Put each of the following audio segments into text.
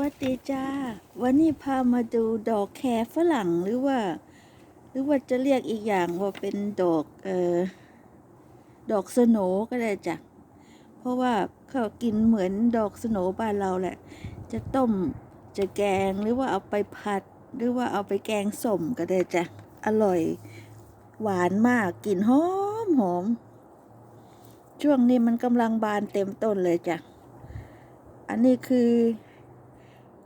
วัสดีจ้า วันนี้พามาดูดอกแครฝรั่งหรือว่า หรือว่าจะเรียกอีกอย่างว่าเป็นดอกเอ่อดอกสโนก็ได้จ้ะ เพราะว่าเขากินเหมือนดอกสโนบ้านเราแหละ จะต้มจะแกงหรือว่าเอาไปผัด หรือว่าเอาไปแกงส้มก็ได้จ้ะ อร่อยหวานมากกลิ่นหอมหอมช่วงนี้มันกำลังบานเต็มต้นเลยจ้ะ อันนี้คือ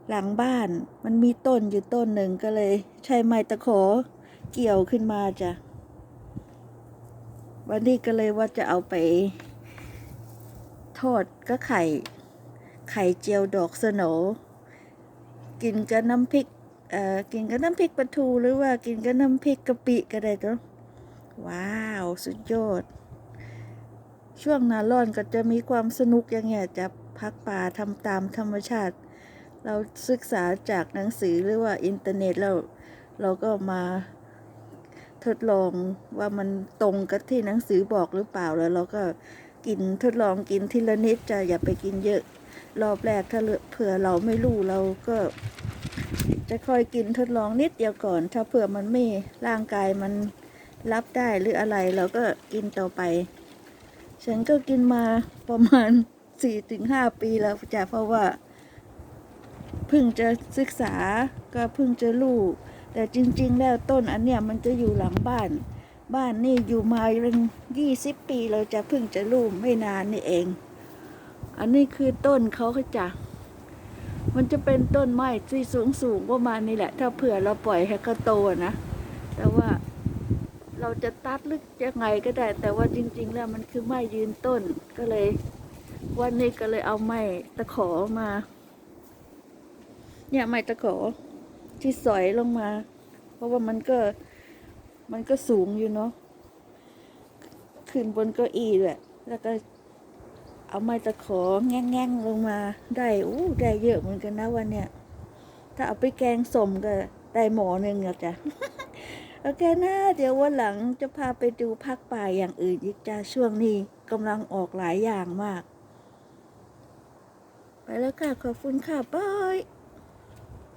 หลังบ้านมันมีต้นอยู่ต้นหนึ่งก็เลย ใช้ไม้ตะขอเกี่ยวขึ้นมาจ้ะ วันนี้ก็เลยว่าจะเอาไป ทอดก็ไข่ ไข่เจียวดอกสโนกินกับน้ำพริกเอ่อกินกับน้ำพริกปลาทูหรือว่ากินกับน้ำพริกกะปิก็ได้จ้ะว้าวสุดยอด ช่วงหนาร้อนก็จะมีความสนุกอย่างเงี้ยจะพักป่าทำตามธรรมชาติ เราศึกษาจากหนังสือหรือว่าอินเทอร์เน็ตแล้วเราก็มาทดลองว่ามันตรงกับที่หนังสือบอกหรือเปล่าแล้วเราก็กินทดลองกินทีละนิดจะอย่าไปกินเยอะ รอบแรกถ้าเหลือเผื่อเราไม่รู้เราก็ จะค่อยกินทดลองนิดเดียวก่อน ถ้าเผื่อมันไม่ร่างกายมันรับได้หรืออะไรเราก็กินต่อไป ฉันก็กินมาประมาณสี่ถึงห้าปีแล้วจ้ะเพราะว่า เพิ่งจะศึกษาก็เพิ่งจะรู้แต่จริง ๆ แล้วต้นอันเนี้ยมันจะอยู่หลังบ้าน บ้านนี่อยู่มาเป็นยี่สิบปีเราจะเพิ่งจะรู้ไม่นานนี่เอง อันนี้คือต้นเขาก็จะมันจะเป็นต้นไม้ที่สูงสูงๆประมาณนี้แหละ ถ้าเผื่อเราปล่อยให้เขาโตนะ แต่ว่าเราจะตัดลึกยังไงก็ได้ แต่ว่าจริง ๆ แล้วมันคือไม้ยืนต้นก็เลย วันนี้ก็เลยเอาไม้ตะขอมา เนี่ยไม้ตะขอที่สอยลงมา เพราะว่ามันก็มันก็สูงอยู่เนาะขึ้นบนเก้าอี้ด้วยแล้วก็เอาไม้ตะขอแง่งๆลงมาได้อู้ได้เยอะเหมือนกันนะวันเนี้ยถ้าเอาไปแกงสมก็ได้หมอหนึ่งอะจ้ะโอเคนะเดี๋ยววันหลังจะพาไปดูภาคป่าอย่างอื่นอีกจ้าช่วงนี้กำลังออกหลายอย่างมาก ไปแล้วค่ะ ขอบคุณค่ะบาย